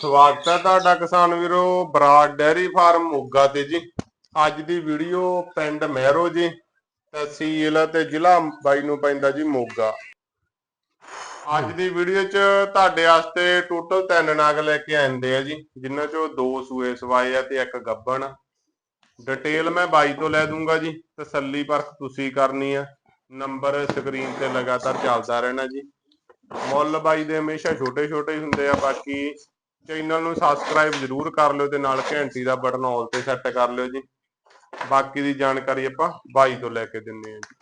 ਸਵਾਗਤ ਹੈ ਤੁਹਾਡਾ ਕਿਸਾਨ ਵੀਰੋ, ਬਰਾੜ ਡੈਰੀ ਫਾਰਮ, ਮੋਗਾ ਤੇ ਜੀ। ਅੱਜ ਦੀ ਵੀਡੀਓ ਪਿੰਡ ਮਹਿਰੋ ਜੀ, ਤਹਿਸੀਲ ਤੇ ਜ਼ਿਲ੍ਹਾ ਬਾਈ ਨੂੰ ਪੈਂਦਾ ਜੀ ਮੋਗਾ। ਅੱਜ ਦੀ ਵੀਡੀਓ 'ਚ ਤੁਹਾਡੇ ਵਾਸਤੇ ਟੋਟਲ ਤਿੰਨ ਨਾਗ ਲੈ ਕੇ ਆਂਦੇ ਆ ਜੀ, ਜਿਨ੍ਹਾਂ 'ਚੋਂ ਦੋ ਸੂਏ ਸਵਾਏ ਆ ਤੇ ਇੱਕ ਗੱਬਣ। ਡਿਟੇਲ ਮੈਂ ਬਾਈ ਤੋਂ ਲੈ ਦੂੰਗਾ ਜੀ, ਤਸੱਲੀ ਪਰਖ ਤੁਸੀਂ ਕਰਨੀ ਆ। ਨੰਬਰ ਸਕਰੀਨ ਤੇ ਲਗਾਤਾਰ ਚੱਲਦਾ ਰਹਿਣਾ ਜੀ। ਮੁੱਲ ਬਾਈ ਦੇ ਹਮੇਸ਼ਾ ਛੋਟੇ ਛੋਟੇ ਹੀ ਹੁੰਦੇ ਆ, ਬਾਕੀ ਚੈਨਲ ਨੂੰ ਸਬਸਕ੍ਰਾਈਬ ਜ਼ਰੂਰ ਕਰ ਲਿਓ ਤੇ ਨਾਲ ਘੰਟੀ ਦਾ ਬਟਨ ਆਲ ਤੇ ਸੈੱਟ ਕਰ ਲਿਓ ਜੀ। ਬਾਕੀ ਦੀ ਜਾਣਕਾਰੀ ਆਪਾਂ ਬਾਈ ਤੋਂ ਲੈ ਕੇ ਦਿੰਨੇ ਆ ਜੀ।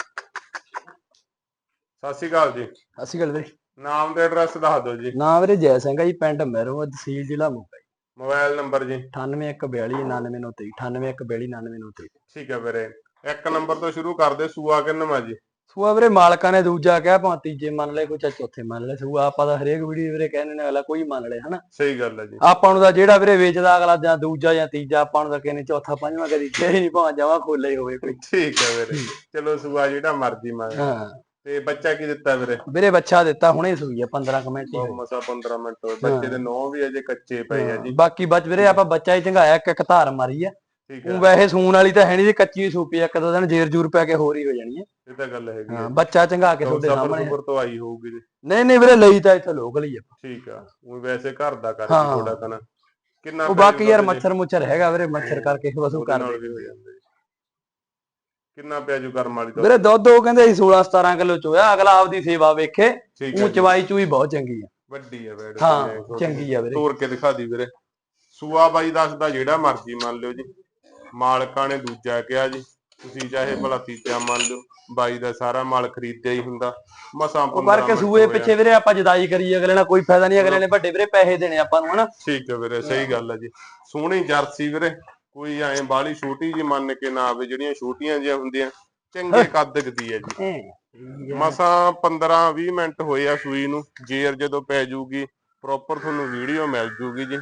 ਸਤਿ ਸ਼੍ਰੀ ਅਕਾਲ ਜੀ। ਅਸੀਂ ਗੱਲ ਵੀਰੇ। ਨਾਮ ਤੇ ਐਡਰੈਸ ਦੱਸ ਦਿਓ ਜੀ। ਨਾਮ ਵੀਰੇ ਜੈ ਸਿੰਘ ਆ ਜੀ ਪਿੰਡ ਮੈਰੋ ਤਹਿਸੀਲ ਜ਼ਿਲ੍ਹਾ ਮੋਗਾ ਜੀ। ਮੋਬਾਈਲ ਨੰਬਰ ਜੀ। 9814299993 9814299993 ਠੀਕ ਹੈ ਵੀਰੇ। ਇੱਕ ਨੰਬਰ ਤੋਂ ਸ਼ੁਰੂ ਕਰਦੇ ਸੂਆ ਕਿੰਨਵਾਂ ਜੀ? ਸੂਆ ਵੀਰੇ ਮਾਲਕਾਂ ਨੇ ਦੂਜਾ ਕਿਹਾ ਭਾਂ ਤੀਜੇ ਮੰਨ ਲੈ ਕੋਈ ਚਾ ਚੌਥੇ ਮੰਨ ਲੈ ਸੂਆ ਆਪਾਂ ਤਾਂ ਹਰੇਕ ਵੀਡੀਓ ਵੀਰੇ ਕਹਿੰਦੇ ਨੇ ਅਗਲਾ ਕੋਈ ਮੰਨ ਲੈ ਹਨਾ? ਸਹੀ ਗੱਲ ਹੈ ਜੀ। ਆਪਾਂ ਨੂੰ ਤਾਂ ਜਿਹੜਾ ਵੀਰੇ ਵੇਚਦਾ ਅਗਲਾ ਜਾਂ ਦੂਜਾ ਜਾਂ ਤੀਜਾ ਆਪਾਂ ਨੂੰ ਤਾਂ ਕਹਿੰਦੇ ਚੌਥਾ ਪੰਜਵਾਂ ਕਦੀ ਕਿਹਾ ਹੀ ਨਹੀਂ ਭਾਂ ਜਾਵਾ ਖੋਲੇ ਹੀ ਹੋਵੇ ਕੋਈ। ਠੀਕ ਹੈ ਵੀਰੇ। ਚਲੋ ਸੂਆ ਜਿਹੜਾ ਮਰਜ਼ੀ ਮੰਗ ਹਾਂ। ਤੇ ਬੱਚਾ ਕੀ ਦਿੱਤਾ ਵੀਰੇ? ਵੀਰੇ ਬੱਚਾ ਦਿੱਤਾ ਹੁਣੇ ਸੂਈ ਆ 15 ਕੁ ਮਿੰਟ ਹੀ। ਮਸਾ 15 ਮਿੰਟ ਹੋਏ। ਬੱਚੇ ਦੇ ਨੌ ਵੀ ਅਜੇ ਕੱਚੇ ਪਏ ਆ ਜੀ। ਬਾਕੀ ਬਚ ਵੀਰੇ ਆਪਾਂ ਬੱਚਾ ਹੀ ਚੰਗਾਇਆ ਇੱਕ ਇੱਕ ਧਾਰ ਮਾਰੀ ਆ। ਠੀਕ ਉਹ ਵੈਸੇ ਸੂਣ ਵਾਲੀ ਤਾਂ ਹੈ ਨਹੀਂ ਜੀ ਕੱਚੀ ਸੂਪੀ ਆ, ਇੱਕ ਦੋ ਦਿਨ ਜੇਰ ਜੂਰ ਪੈ ਕੇ ਹੋਰ ਹੀ ਹੋ ਜਾਣੀ ਹੈ। ਇਹ ਤਾਂ ਗੱਲ ਹੈਗੀ ਹਾਂ ਬੱਚਾ ਚੰਗਾ ਕੇ ਤੁਹਾਡੇ ਸਾਹਮਣੇ ਸੁਪਰ ਤੋਂ ਆਈ ਹੋਊਗੀ ਜੀ। ਨਹੀਂ ਨਹੀਂ ਵੀਰੇ ਲਈ ਤਾਂ ਇੱਥੇ ਲੋਕਲ ਹੀ ਆ। ਠੀਕ ਆ ਉਹ ਵੈਸੇ ਘਰ ਦਾ ਕਰ ਹਾਂ। ਥੋੜਾ ਤਾਂ ਕਿੰਨਾ ਉਹ ਬਾਕੀ ਯਾਰ? ਮੱਛਰ ਮੁੱਛਰ ਹੈਗਾ ਵੀਰੇ ਮੱਛਰ ਕਰਕੇ ਵਸੂ ਉਹਦੇ ਕਰ ਨਾਲ ਵੀ ਹੋ ਜਾਂਦਾ ਜੀ। ਕਿੰਨਾ ਪਿਆ ਜੂ ਕਰਮ ਵਾਲੀ ਦਾ ਵੀਰੇ ਦੁੱਧ ਉਹ ਕਹਿੰਦੇ ਸੀ 16 17 ਕਿਲੋ ਚੋਇਆ ਅਗਲਾ ਆਪਦੀ ਸੇਵਾ ਵੇਖੇ। ਉਹ। ਚਵਾਈ ਚੂਈ ਬਹੁਤ ਚੰਗੀ ਆ। ਵੱਡੀ ਹੈ ਬੈਡ ਹਾਂ ਚੰਗੀ ਆ ਵੀਰੇ। ਤੋੜ ਕੇ ਦਿਖਾ ਦੀ ਵੀਰੇ। ਸੂਆ ਬਾਈ ਦੱਸਦਾ ਜਿਹੜਾ ਮਰਜ਼ੀ ਮੰਨ ਲਿਓ ਜੀ। ਮਾਲਕਾਂ ਨੇ ਦੂਜਾ ਕਿਹਾ ਜੀ ਤੁਸੀਂ ਚਾਹੇ ਭਲਾ ਤੀਜਾ ਮੰਨ ਲਿਓ ਬਾਈ ਦਾ ਸਾਰਾ ਮਾਲ ਖਰੀਦਿਆ ਹੀ ਹੁੰਦਾ। ਮਸਾਂ ਉਹ 15 ਕਰਕੇ ਮਿੰਟ ਸੂਏ। ਪਿੱਛੇ ਵੀਰੇ ਆਪਾਂ ਜਦਾਈ ਕਰੀ ਅਗਲੇ ਨਾਲ ਕੋਈ ਫਾਇਦਾ ਨਹੀਂ ਅਗਲੇ ਨੇ ਵੱਡੇ ਵੀਰੇ ਪੈਸੇ ਦੇਣੇ ਆਪਾਂ ਨੂੰ ਹਨਾ? ਠੀਕ ਹੈ ਵੀਰੇ ਸਹੀ ਗੱਲ ਹੈ ਜੀ। ਸੋਹਣੀ ਜਰਸੀ ਵੀਰੇ ਕੋਈ ਐ ਬਾਲੀ ਛੋਟੀ ਜੀ ਮੰਨ ਕੇ ਨਾ ਆਵੇ ਜਿਹੜੀਆਂ ਛੋਟੀਆਂ ਜਿਹੀਆਂ ਹੁੰਦੀਆਂ ਚੰਗੇ ਕੱਦ ਦੀ ਹੈ ਜੀ। ਮਸਾਂ 15 20 ਮਿੰਟ ਹੋਏ ਆ ਸੂਈ ਨੂੰ ਜੇਰ ਜਦੋਂ ਪੈ ਜੂਗੀ ਪ੍ਰੋਪਰ ਤੁਹਾਨੂੰ ਵੀਡੀਓ ਮਿਲ ਜੂਗੀ ਜੀ।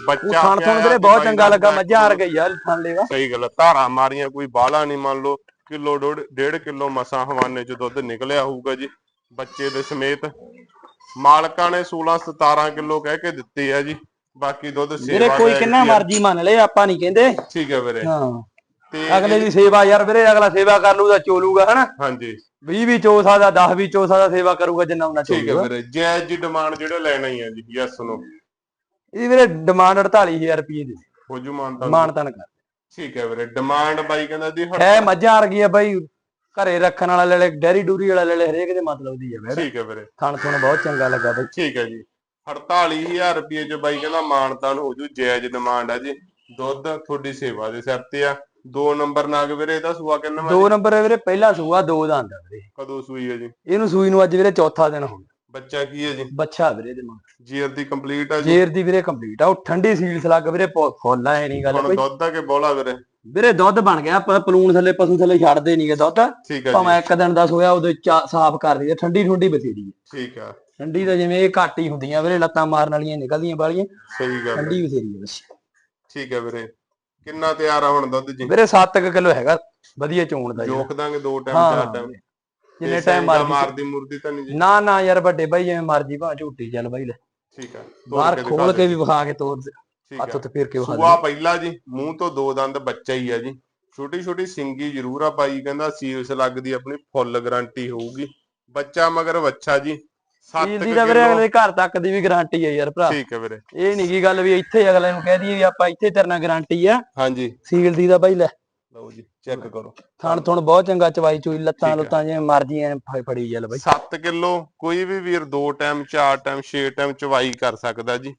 ਉਹ ਬੱਚਾ ਥਣ ਥਣ ਵੀਰੇ ਬਹੁਤ ਚੰਗਾ ਲੱਗਾ ਦਾ ਮੱਝਾਂ ਆ ਗਈ ਯਾਰ ਥਣ ਲੇਗਾ ਸਹੀ ਗੱਲ ਆ ਧਾਰਾਂ ਮਾਰੀਆਂ ਕੋਈ ਬਾਲਾ ਨਹੀਂ ਮੰਨ ਲਓ ਕਿਲੋ ਡੇਢ ਕਿਲੋ ਮਸਾਂ ਹਵਾਨੇ ਚ ਦੁੱਧ ਨਿਕਲਿਆ ਹੋਊਗਾ ਜੀ ਬੱਚੇ ਦੇ ਸਮੇਤ। ਮਾਲਕਾਂ ਨੇ 16 17 ਕਿਲੋ ਕਹਿ ਕੇ ਦਿੱਤੇ ਆ ਜੀ ਬਾਕੀ ਦੁੱਧ ਵੀਰੇ ਸੇਵਾ ਕੋਈ ਦਾ ਕਿੰਨਾ ਆ। ਮਰਜ਼ੀ ਮੰਨ ਲੈ ਆਪਾਂ ਨਹੀਂ ਕਹਿੰਦੇ। ਠੀਕ ਹੈ ਵੀਰੇ। ਹਾਂ। ਤੇ ਅਗਲੇ ਦੀ ਸੇਵਾ ਯਾਰ ਵੀਰੇ ਅਗਲਾ ਸੇਵਾ ਕਰ ਲੂਗਾ ਚੋਲੂਗਾ ਹਨਾ? ਹਾਂਜੀ। 20 ਵੀ ਚੋ ਸਕਦਾ 10 ਵੀ ਚੋ ਸਕਦਾ ਸੇਵਾ ਕਰੂਗਾ ਜਿੰਨਾ ਉਹਨਾਂ ਠੀਕ ਹੈ ਚੋਲੂਗਾ। ਵੀਰੇ ਜਾਇਜ਼ ਜੀ ਡਿਮਾਂਡ ਜਿਹੜਾ ਲੈਣਾ ਹੀ ਆ ਜੀ ਯੈਸ ਨੋ ਇਹਦੀ ਵੀਰੇ ਡਿਮਾਂਡ 48000 ਰੁਪਏ ਦੀ। ਹੋ ਜੂ ਮਾਨਤਾ ਮਾਨਤਨ ਕਰ। ਠੀਕ ਹੈ ਵੀਰੇ ਡਿਮਾਂਡ ਬਾਈ ਕਹਿੰਦਾ ਦੀ ਹਟ- ਹੈ ਮੱਝਾਂ ਆ ਗਈ ਆ ਬਾਈ ਘਰੇ ਰੱਖਣ ਵਾਲਾ ਲੈ ਲੈ ਡੈਰੀ ਡੂਰੀ ਵਾਲਾ ਲੈ ਲੈ ਹਰੇਕ ਦੇ ਮਤਲਬ ਦੀ ਆ ਵੀਰੇ। ਠੀਕ ਹੈ ਵੀਰੇ। ਥਣ ਥਣ ਬਹੁਤ ਚੰਗਾ ਲੱਗਾ ਬਾਈ। ਠੀਕ ਹੈ ਜੀ। 48000 ਰੁਪਏ ਚ ਬਾਈ ਕਹਿੰਦਾ ਮਾਨਤਾਨ ਹੋ ਜੂ ਜਾਇਜ਼ ਡਿਮਾਂਡ ਆ ਜੀ। ਦੁੱਧ ਤੁਹਾਡੀ ਸੇਵਾ ਦੇ ਸਿਰ ਤੇ ਆ। ਦੋ ਨੰਬਰ ਨਾਗ ਵੀਰੇ ਇਹਦਾ ਸੂਆ ਕਿੰਨਾ? ਦੋ ਨੰਬਰ ਵੀਰੇ ਪਹਿਲਾ ਸੂਆ ਦੋ ਦਾ ਆਂਦਾ ਵੀਰੇ। ਕਦੋਂ ਸੂਈ ਹੈ ਜੀ? ਇਹਨੂੰ ਸੂਈ ਨੂੰ ਅੱਜ ਵੀਰੇ ਚੌਥਾ ਦਿਨ ਹੋ ਗਿਆ। ਬੱਚਾ ਕੀ ਹੈ ਜੀ? ਬੱਚਾ ਵੀਰੇ ਦੇ ਮਾਂ ਜੀਰ ਦੀ ਕੰਪਲੀਟ ਆ ਜੀ? ਜੇਰ ਦੀ ਵੀਰੇ ਕੰਪਲੀਟ ਆ। ਉਹ ਠੰਡੀ ਸੀਲਸ ਲੱਗ ਵੀਰੇ ਫੁੱਲ ਆ ਇਹ ਨਹੀਂ ਗੱਲ ਹੁਣ ਕੋਈ। ਦੁੱਧ ਆ ਕੇ ਬੋਲਾ ਵੀਰੇ? ਵੀਰੇ ਦੁੱਧ ਬਣ ਗਿਆ ਆਪਾਂ ਪਲੂਣ ਥੱਲੇ ਪਸ਼ੂ ਥੱਲੇ ਛੱਡਦੇ ਨਹੀਂਗੇ ਦੁੱਧ। ਭਾਵੇਂ ਇੱਕ ਦਿਨ ਦਾ ਸੋਇਆ ਉਹਦੇ ਸਾਫ਼ ਕਰ ਦਈਏ ਠੰਡੀ ਠੰਡੀ ਬਥੇਰੀ ਹੈ ਠੀਕ ਆ। ਠੰਡੀ ਤਾਂ ਜਿਵੇਂ ਇਹ ਘੱਟ ਹੀ ਹੁੰਦੀਆਂ ਵੀਰੇ ਲੱਤਾਂ ਮਾਰਨ ਵਾਲੀਆਂ ਨਿਕਲਦੀਆਂ ਬਾਲੀਆਂ ਸਹੀ ਗੱਲ। ਠੰਡੀ ਬਥੇਰੀ ਹੈ ਬਸ। ਠੀਕ ਹੈ ਵੀਰੇ। ਕਿੰਨਾ ਤਿਆਰ ਆ ਹੁਣ ਦੁੱਧ ਜੀ? ਵੀਰੇ 7 ਕਿਲੋ ਹੈਗਾ ਵਧੀਆ ਚੋਣ ਦਾ। ਜੋਖ ਦਾਂਗੇ ਦੋ ਟਾਈਮ ਚਾਰ ਟਾਈਮ। ਜਿੰਨੇ ਟਾਈਮ ਮਰਜ਼ੀ ਮਾਰਦੀ ਮੁਰਦੀ ਤਾਂ ਨਹੀਂ ਜੀ। ਨਾ ਨਾ ਯਾਰ ਵੱਡੇ ਬਾਈ ਜਿਵੇਂ ਮਰਜ਼ੀ ਭਾਂ ਝੂਟੀ ਚੱਲ ਬਾਈ ਲੈ। ਠੀਕ ਆ ਤੋੜ ਬਾਹਰ ਖੋਲ ਕੇ। ਵੀ ਵਿਖਾ ਕੇ ਦੇ। ਠੀਕ ਹੱਥ ਆ। ਉੱਤ ਫੇਰ ਕੇ ਵਿਖਾ ਸੂਆ ਦੇ। ਪਹਿਲਾ ਜੀ ਮੂੰਹ ਤੋਂ ਦੋ ਦੰਦ ਬੱਚਾ ਹੀ ਆ ਜੀ। ਛੋਟੀ ਛੋਟੀ ਸਿੰਗੀ ਜ਼ਰੂਰ ਆ ਪਾਈ ਕਹਿੰਦਾ ਸੀਲਸ ਲੱਗਦੀ ਆਪਣੀ ਫੁੱਲ ਗਾਰੰਟੀ ਹੋਊਗੀ। ਬੱਚਾ ਮਗਰ ਬੱਚਾ ਜੀ 7 ਚੀਜ਼ ਦੀ ਤਾਂ ਵੀਰੇ ਅਗਲੇ ਘਰ ਤੱਕ ਦੀ ਵੀ ਗਾਰੰਟੀ ਹੈ ਯਾਰ ਭਰਾ। ਠੀਕ ਹੈ ਵੀਰੇ। ਇਹ ਨਹੀਂ ਕੀ ਗੱਲ ਵੀ ਇੱਥੇ ਅਗਲੇ ਨੂੰ ਕਹਿ ਦਈਏ ਵੀ ਆਪਾਂ ਇੱਥੇ ਤੇਰੇ ਨਾਲ ਗਾਰੰਟੀ ਆ। ਹਾਂਜੀ। ਸੀਲ ਦੀ ਦਾ ਬਾਈ ਲੈ। ਲਓ ਜੀ ਚੈੱਕ ਕਰੋ। ਥਣ ਥਣ ਬਹੁਤ ਚੰਗਾ ਚਵਾਈ ਚੂਈ ਲੱਤਾਂ। ਲੁੱਤਾਂ ਜਿਵੇਂ ਮਰਜ਼ੀ ਐ ਫੜੀ ਚੱਲ ਬਾਈ। 7 ਕਿਲੋ ਕੋਈ ਵੀ ਵੀਰ ਦੋ ਟਾਈਮ ਚਾਰ ਟਾਈਮ ਛੇ ਟਾਈਮ ਚਵਾਈ ਕਰ ਸਕਦਾ ਜੀ।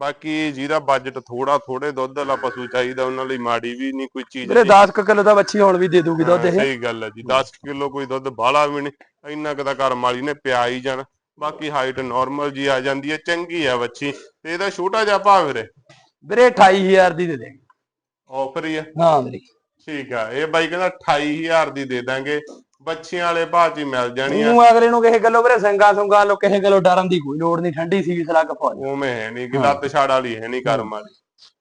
ਬਾਕੀ ਜਿਹਦਾ ਬਜਟ ਥੋੜਾ ਥੋੜੇ ਦੁੱਧ ਵਾਲਾ ਪਸ਼ੂ ਚਾਹੀਦਾ ਉਹਨਾਂ ਲਈ ਮਾੜੀ ਵੀ ਨਹੀਂ ਕੋਈ ਚੀਜ਼ ਵੀਰੇ ਜੀ। 10 ਕਿਲੋ ਦਾ ਬੱਚੀ ਹੁਣ ਵੀ ਦੇ ਦੂਗੀ ਦੁੱਧ ਇਹ। ਸਹੀ ਗੱਲ ਹੈ ਜੀ 10 ਕਿਲੋ ਕੋਈ ਦੁੱਧ ਬਾਹਲਾ ਵੀ ਨਹੀਂ ਇੰਨਾ ਕੁ ਤਾਂ ਘਰ ਮਾਲੀ ਨੇ ਪਿਆ ਹੀ ਜਾਣਾ। ਬਾਕੀ ਹਾਈਟ ਨਾਰਮਲ ਜੀ ਆ ਜਾਂਦੀ ਹੈ ਚੰਗੀ ਆ ਬੱਚੀ ਤੇ ਇਹਦਾ ਛੋਟਾ ਜਿਹਾ ਭਾਅ ਵੀਰੇ? ਵੀਰੇ 28000 ਦੀ ਦੇ ਦੇਂਗੇ ਆਫਰ ਹੀ ਆ। ਹਾਂ ਵੀਰੇ। ਠੀਕ ਆ ਇਹ ਬਾਈ ਕਹਿੰਦਾ 28000 ਦੀ ਦੇ ਦਾਂਗੇ ਬੱਚਿਆਂ ਵਾਲੇ ਭਾਅ ਚ ਹੀ ਮਿਲ ਜਾਣੀ ਆ ਤੂੰ ਅਗਲੇ ਨੂੰ ਕਿਸੇ ਗੱਲੋਂ ਵੀਰੇ ਸੰਗਾ ਸੰਗਾ ਲੋ ਕਿਸੇ ਗੱਲੋਂ ਡਰਨ ਦੀ ਕੋਈ ਲੋੜ ਨਹੀਂ ਠੰਡੀ ਸੀਲ ਲੱਗ ਫੌਜ। ਉਵੇਂ ਹੈ ਨਹੀਂ ਕਿ ਲੱਤ ਛਾੜ ਵਾਲੀ ਹੈ ਨਹੀਂ ਕਰਮ ਵਾਲੀ।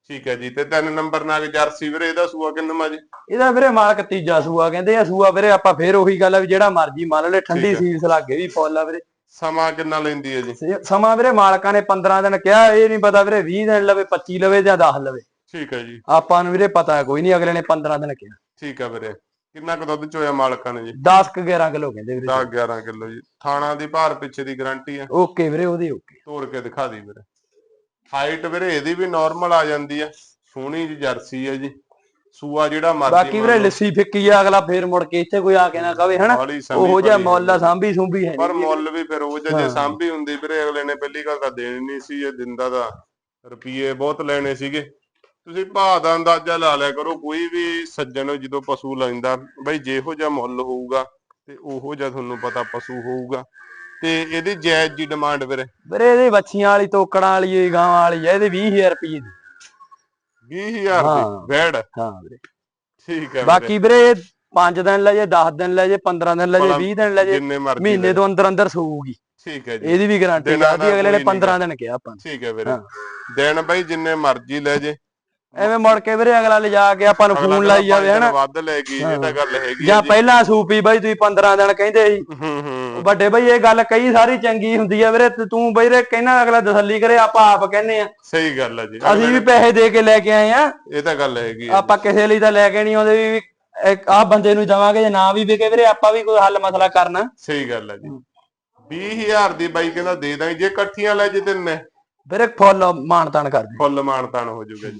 ਠੀਕ ਹੈ ਜੀ ਤੇ ਤਿੰਨ ਨੰਬਰ ਨਾਲ ਜਰਸੀ ਵੀਰੇ ਇਹਦਾ ਸੂਆ ਕਿੰਨਾ ਜੀ ਇਹਦਾ ਵੀਰੇ ਮਾਲਕ ਤੀਜਾ ਸੂਆ ਕਹਿੰਦੇ ਆ ਸੂਆ ਵੀਰੇ ਆਪਾਂ ਫੇਰ ਉਹੀ ਗੱਲ ਆ ਵੀ ਜਿਹੜਾ ਮਰਜ਼ੀ ਮੰਨ ਲੈ ਠੰਡੀ। ਸੀਲ ਲੱਗੇ ਵੀ ਫੁੱਲ ਆ ਵੀਰੇ। ਸਮਾਂ ਕਿੰਨਾ ਲੈਂਦੀ ਹੈ ਜੀ? ਸਮਾਂ ਵੀਰੇ ਮਾਲਕਾਂ ਨੇ 15 ਦਿਨ ਕਿਹਾ ਇਹ ਨਹੀਂ ਪਤਾ ਵੀਰੇ 20 ਦਿਨ ਲਵੇ 25 ਲਵੇ ਜਾਂ 10 ਲਵੇ। ਠੀਕ ਹੈ ਜੀ। ਆਪਾਂ ਨੂੰ ਵੀਰੇ ਪਤਾ ਕੋਈ ਨਹੀਂ ਅਗਲੇ ਨੇ 15 ਦਿਨ ਕਿਹਾ। ਠੀਕ ਹੈ ਵੀਰੇ। ਕਿੰਨਾ ਕੁ ਦੁੱਧ ਚੋਇਆ ਮਾਲਕਾਂ ਨੇ ਜੀ? 10 ਕ 11 ਕਿਲੋ ਕਹਿੰਦੇ ਵੀਰੇ। 10 11 ਕਿਲੋ ਜੀ। ਥਾਣਾ ਦੀ ਭਾਰ ਪਿੱਛੇ ਦੀ ਗਾਰੰਟੀ ਹੈ। ਓਕੇ ਵੀਰੇ ਉਹਦੀ ਓਕੇ। ਤੋੜ ਕੇ ਦਿਖਾ ਦੀ ਵੀਰੇ। ਹਾਈਟ ਵੀਰੇ ਇਹਦੀ ਵੀ ਨਾਰਮਲ ਆ ਜਾਂਦੀ ਹੈ। ਸੋਹਣੀ ਜੀ ਜਰਸੀ ਹੈ ਜੀ। ਸੂਆ ਜਿਹੜਾ ਮਰਜ਼ੀ ਬਾਕੀ ਵੀਰੇ ਲੱਸੀ ਫਿੱਕੀ ਆ ਅਗਲਾ ਫੇਰ ਮੁੜ ਕੇ ਇੱਥੇ ਕੋਈ ਆ ਕੇ ਨਾ ਕਵੇ ਹਨਾ? ਉਹੋ ਜਿਹਾ ਮੁੱਲ ਸਾਂਭੀ ਸੁੰਭੀ ਹੈ ਪਰ। ਮੁੱਲ ਵੀ ਫਿਰ ਉਹ ਜਿਹਾ ਜੇ। ਸਾਂਭੀ ਹੁੰਦੀ ਵੀਰੇ ਅਗਲੇ ਨੇ ਪਹਿਲੀ ਗੱਲ ਤਾਂ ਦੇਣੀ ਨਹੀਂ ਸੀ ਇਹ ਦਿੰਦਾ ਤਾਂ ਰੁਪਏ ਬਹੁਤ ਲੈਣੇ ਸੀਗੇ। ਤੁਸੀਂ ਭਾਅ ਦਾ ਅੰਦਾਜ਼ਾ ਲਾ ਲਿਆ ਕਰੋ ਕੋਈ ਵੀ ਸੱਜਣ ਜਦੋਂ ਪਸ਼ੂ ਲੈਂਦਾ ਬਈ ਜਿਹੋ ਜਿਹਾ ਮੁੱਲ ਹੋਊਗਾ ਤੇ ਉਹੋ ਜਿਹਾ ਤੁਹਾਨੂੰ ਪਤਾ ਪਸ਼ੂ ਹੋਊਗਾ। ਤੇ ਇਹਦੀ ਜਾਇਜ਼ ਜੀ ਡਿਮਾਂਡ ਵੀਰੇ? ਵੀਰੇ ਇਹਦੀ ਬੱਚੀਆਂ ਵਾਲੀ ਤੋਕੜਾਂ ਵਾਲੀ ਗਾਵਾਂ ਵਾਲੀ ਆ ਇਹਦੇ 20000 ਰੁਪਏ ਦੀ। 20000 ਹਾਂ। ਦੀ? ਵੈੜ ਹਾਂ ਵੀਰੇ। ਠੀਕ ਹੈ ਬਾਕੀ ਵੀਰੇ। 5 ਦਿਨ ਲੈ ਜੇ 10 ਦਿਨ ਲੈ ਜੇ 15 ਦਿਨ ਲੈ ਜੇ ਭਲਾ 20 ਦਿਨ ਲੈ ਜੇ ਮਹੀਨੇ। ਤੋਂ ਅੰਦਰ ਅੰਦਰ ਸੂਊਗੀ। ਠੀਕ ਹੈ ਜੀ। ਇਹਦੀ ਵੀ ਗਾਰੰਟੀ ਦਿਨਾਂ ਕਰਦੀ ਦਾ ਅਗਲੇ ਨੇ ਕੋਈ ਨੀ 15 ਦਿਨ ਕਿਹਾ ਆਪਾਂ। ਠੀਕ ਹੈ ਵੀਰੇ। ਹਾਂ। ਦਿਨ ਬਈ ਜਿੰਨੇ ਮਰਜ਼ੀ ਲੈ ਜੇ। ਐਵੇਂ ਮੁੜ ਕੇ ਵੀਰੇ ਅਗਲਾ ਲਿਜਾ ਕੇ ਆਪਾਂ ਨੂੰ ਫੋਨ ਲਾਈ ਜਾਵੇ ਹਨਾ? ਵੱਧ ਲੈ ਗਈ ਇਹ ਤਾਂ ਗੱਲ ਹੈਗੀ ਜਾਂ ਪਹਿਲਾਂ ਸੂਪੀ ਬਾਈ ਤੁਸੀਂ 15 ਦਿਨ ਕਹਿੰਦੇ ਸੀ। ਹੂੰ ਹੂੰ ਵੱਡੇ ਬਈ ਇਹ ਗੱਲ ਕਈ ਸਾਰੀ ਚੰਗੀ ਹੁੰਦੀ ਆ ਵੀਰੇ ਤੇ ਬਈ ਰੇ ਕਹਿਣਾ ਅਗਲਾ ਤਸੱਲੀ ਕਰੇ ਆਪਾਂ ਆਪ ਕਹਿੰਨੇ ਆ। ਸਹੀ ਗੱਲ ਹੈ ਜੀ ਅਸੀਂ ਵੀ ਪੈਸੇ ਦੇ ਕੇ ਲੈ ਕੇ ਆਏ ਆ। ਇਹ ਤਾਂ ਗੱਲ ਹੈਗੀ ਆਪਾਂ ਕਿਸੇ ਲਈ ਤਾਂ ਲੈ ਕੇ ਨਹੀਂ ਆਉਂਦੇ ਵੀ ਆਹ ਬੰਦੇ ਨੂੰ ਦਵਾਂਗੇ ਜੇ ਨਾ ਵੀ ਵਿਕੇ ਵੀਰੇ ਆਪਾਂ ਵੀ ਕੋਈ ਹੱਲ ਮਸਲਾ ਕਰਨਾ। ਸਹੀ ਗੱਲ ਹੈ ਜੀ। 20000 ਦੀ ਬਾਈ ਕਹਿੰਦਾ ਦੇ ਦਾਂਗੇ ਜੇ ਇਕੱਠੀਆਂ ਲੈ ਜੇ ਤਿੰਨੇ ਵੀਰੇ ਫੁੱਲ ਮਾਨਤਾਨ ਕਰ ਫੁੱਲ ਮਾਨਤਾਨ ਹੋ ਜਾਊਗਾ ਜੀ।